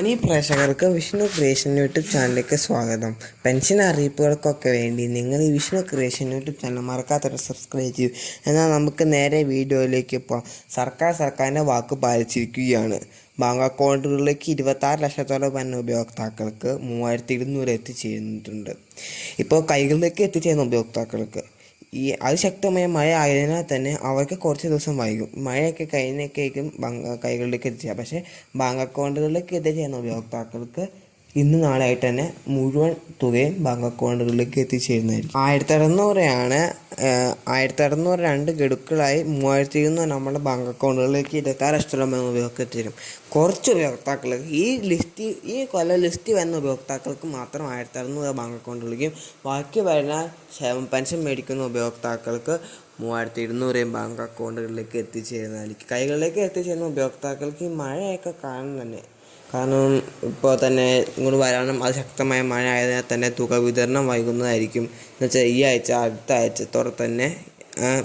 അനി പ്രേക്ഷകർക്ക് Vishnu creation YouTube ചാനലിലേക്ക് സ്വാഗതം. പെൻഷൻ അറിയിപ്പുകൾക്കൊക്കെ വേണ്ടി നിങ്ങൾ ഈ വിഷ്ണു ക്രിയേഷൻ യൂട്യൂബ് ചാനൽ മറക്കാത്തൊരു സബ്സ്ക്രൈബ് ചെയ്യൂ. എന്നാൽ നമുക്ക് നേരെ വീഡിയോയിലേക്ക് പോകാം സർക്കാർ സർക്കാരിന്റെ വാക്ക് പാലിച്ചിരിക്കുകയാണ്. ബാങ്ക് അക്കൗണ്ടുകളിലേക്ക് ഇരുപത്താറ് ലക്ഷത്തോളം വന്ന ഉപയോക്താക്കൾക്ക് മൂവായിരത്തി ഇരുന്നൂറ് എത്തിച്ചേരുന്നുണ്ട്. ഇപ്പോൾ കൈകളിലേക്ക് എത്തിച്ചേരുന്ന ഉപയോക്താക്കൾക്ക് ഈ അതിശക്തമായ മഴ ആയതിനാൽ തന്നെ അവർക്ക് കുറച്ച് ദിവസം വൈകും. മഴയൊക്കെ കഴിഞ്ഞൊക്കെയായിരിക്കും ബാങ്ക് കൈകളിലേക്ക് എത്തിച്ചാൽ പക്ഷേ ബാങ്ക് അക്കൗണ്ടുകളിലേക്ക് എത്തിച്ചേരുന്ന ഉപയോക്താക്കൾക്ക് ഇന്ന് നാളെയായിട്ട് തന്നെ മുഴുവൻ തുകയും ബാങ്ക് അക്കൗണ്ടുകളിലേക്ക് എത്തിച്ചേരുന്നതായിരിക്കും. ആയിരത്തി അറുന്നൂറാണ് ആയിരത്തി അറുന്നൂറ് രണ്ട് ഗഡുക്കളായി മൂവായിരത്തി ഇരുന്നൂറ് നമ്മുടെ ബാങ്ക് അക്കൗണ്ടുകളിലേക്ക് ഇരുപത്താറ് ലക്ഷത്തോളം വരുന്ന ഉപയോഗം എത്തിച്ചേരും കുറച്ച് ഉപയോക്താക്കൾക്ക് ഈ ലിസ്റ്റ് ഈ കൊല്ല ലിസ്റ്റ് വരുന്ന ഉപയോക്താക്കൾക്ക് മാത്രം ആയിരത്തി അറുന്നൂറ് ബാങ്ക് അക്കൗണ്ടുകളിലേക്കും ബാക്കി വരുന്ന പെൻഷൻ മേടിക്കുന്ന ഉപയോക്താക്കൾക്ക് മൂവായിരത്തി ഇരുന്നൂറേയും ബാങ്ക് അക്കൗണ്ടുകളിലേക്ക് എത്തിച്ചേരുന്നതായിരിക്കും. കൈകളിലേക്ക് എത്തിച്ചേരുന്ന ഉപയോക്താക്കൾക്ക് ഈ മഴയൊക്കെ കാണും തന്നെ കാരണം ഇപ്പോൾ തന്നെ ഇങ്ങോട്ട് വരാനും അതിശക്തമായ മഴ ആയതിനാൽ തന്നെ തുക വിതരണം വൈകുന്നതായിരിക്കും. എന്ന് വെച്ചാൽ ഈ ആഴ്ച അടുത്ത ആഴ്ചത്തോടെ തന്നെ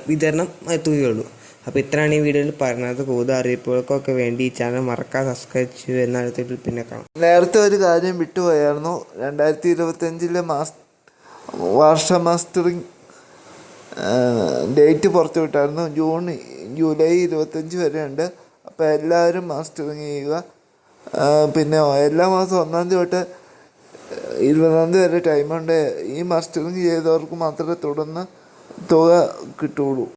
വിതരണം എത്തുകയുള്ളൂ അപ്പോൾ ഇത്രയാണ് ഈ വീഡിയോയിൽ പറഞ്ഞത്. കൂടുതൽ അറിയിപ്പുകൾക്കൊക്കെ വേണ്ടി ഈ ചാനൽ മറക്കാതെ സബ്സ്ക്രൈബ് ചെയ്യൂ. എന്ന പിന്നെ കാണാം. നേരത്തെ ഒരു കാര്യം വിട്ടുപോയായിരുന്നു. രണ്ടായിരത്തി ഇരുപത്തഞ്ചിലെ മാസ് വാർഷ മാസ്റ്ററിങ് ഡേറ്റ് പുറത്തു വിട്ടായിരുന്നു. ജൂൺ ജൂലൈ ഇരുപത്തഞ്ച് വരെയുണ്ട്. അപ്പോൾ എല്ലാവരും മാസ്റ്ററിങ് ചെയ്യുക. പിന്നെ എല്ലാ മാസം ഒന്നാം തീയതി തൊട്ട് ഇരുപതാം തീയതി വരെ ടൈമുണ്ട് ഈ മസ്റ്ററിങ് ചെയ്തവർക്ക് മാത്രമേ തുടർന്ന് തുക കിട്ടുകയുള്ളൂ.